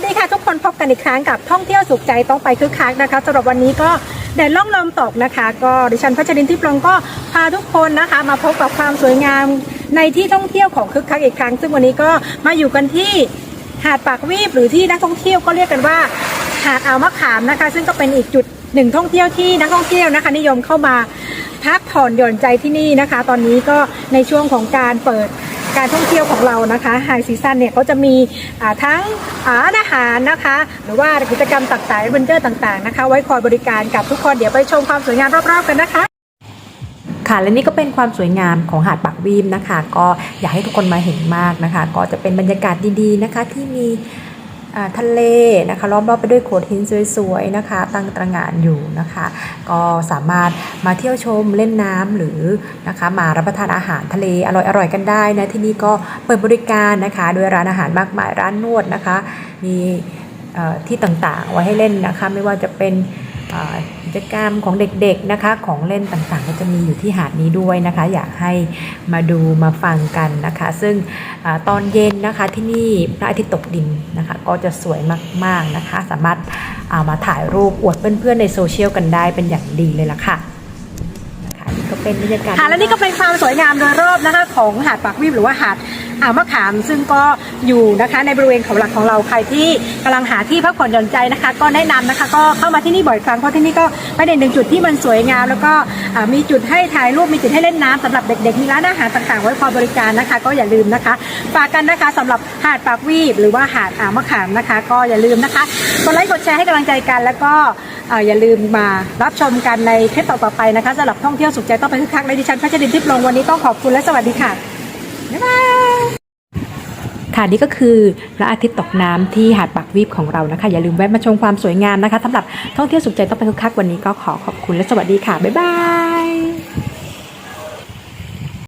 วัสดีค่ะทุกคนพบกันอีกครั้งกับท่องเที่ยวสุขใจต้องไปคึกคักนะคะสำหรับวันนี้ก็แดดล่องลมตกนะคะ ก็ดิฉันพัชรินทิพย์ลงก็พาทุกคนนะคะ มาพบกับความสวยงามในที่ท่องเที่ยวของคึกคักอีกครั้ง ซึ่งวันนี้ก็มาอยู่กันที่หาดปากวีบหรือที่นักท่องเที่ยวก็เรียกกันว่าหาดอ่าวมะขามนะคะ ซึ่งก็เป็นอีกจุดหนึ่งท่องเที่ยวที่นักท่องเที่ยวนะคะ นิยมเข้ามาพักผ่อนหย่อนใจที่นี่นะคะ ตอนนี้ก็ในช่วงของการเปิด การท่องเที่ยวของเรานะคะไฮซีซันเนี่ยเขาจะมีทั้งอาหารนะคะ หรือว่ากิจกรรมต่างๆเวนเจอร์ต่างๆนะคะ ไว้คอยบริการกับทุกคนเดี๋ยวไปชมความสวยงามรอบๆกันนะคะค่ะและนี่ก็เป็นความสวยงามของหาดปากวีมนะคะ ก็อยากให้ทุกคนมาเห็นมากนะคะ ก็จะเป็นบรรยากาศดีๆนะคะที่มี ทะเลนะคะล้อมรอบไปด้วยโขดหินสวยๆนะคะ ตั้งตระหง่านอยู่นะคะ ก็สามารถมาเที่ยวชมเล่นน้ำหรือนะคะมารับประทานอาหารทะเลอร่อยๆกันได้นะที่นี่ก็เปิดบริการนะคะโดยร้านอาหารมากมายร้านนวดนะคะ มีที่ต่างๆไว้ให้เล่นนะคะ ไม่ว่าจะเป็น กิจกรรมของเด็กๆนะคะของเล่นต่างๆ ก็จะมีอยู่ที่หาดนี้ด้วยนะคะ อยากให้มาดูมาฟังกันนะคะ ซึ่งอตอนเย็นนะคะที่นี่พระอาทิตย์ตกดินนะคะ ก็จะสวยมากๆนะคะ สามารถามาถ่ายรูปอวดเพื่อนๆในโซเชียลกันได้เป็นอย่างดีเลยล่ะค่ะนะคะนี่ก็เป็นบรรยากาศค่ะและนี่ก็เป็นความสวยงามโดยรอบนะคะของหาดปากวิบหรือว่าหาดอ่าวมะขาม ซึ่งก็ อยู่นะคะในบริเวณเขาหลักของเราใครที่กำลังหาที่พักผ่อนหย่อนใจนะคะ ก็แนะนำนะคะ ก็เข้ามาที่นี่บ่อยครั้งเพราะที่นี่ก็เป็นอีกหนึ่งจุดที่มันสวยงาม แล้วก็มีจุดให้ถ่ายรูปมีจุดให้เล่นน้ำสำหรับเด็กๆมีร้านอาหารต่างๆ ไว้คอยบริการนะคะ ก็อย่าลืมนะคะฝากกันนะคะสำหรับหาดปากวีบหรือว่าหาดอ่าวมะขามนะคะ ก็อย่าลืมนะคะกดไลค์กดแชร์ให้กำลังใจกัน แล้วก็อย่าลืมมารับชมกันในคลิปต่อๆไปนะคะสำหรับท่องเที่ยวสุขใจต้องไปคึกคักในดิฉันพัชรินทิพย์ลงวันนี้ต้องขอบคุณและสวัสดีค่ะบ๊ายบาย ค่ะนี่ก็คือพระอาทิตย์ตกน้ำที่หาดปากวีบของเรานะคะ อย่าลืมแวะมาชมความสวยงามนะคะสำหรับท่องเที่ยวสุขใจต้องไปคึกคักวันนี้ก็ขอขอบคุณและสวัสดีค่ะ บ๊ายบาย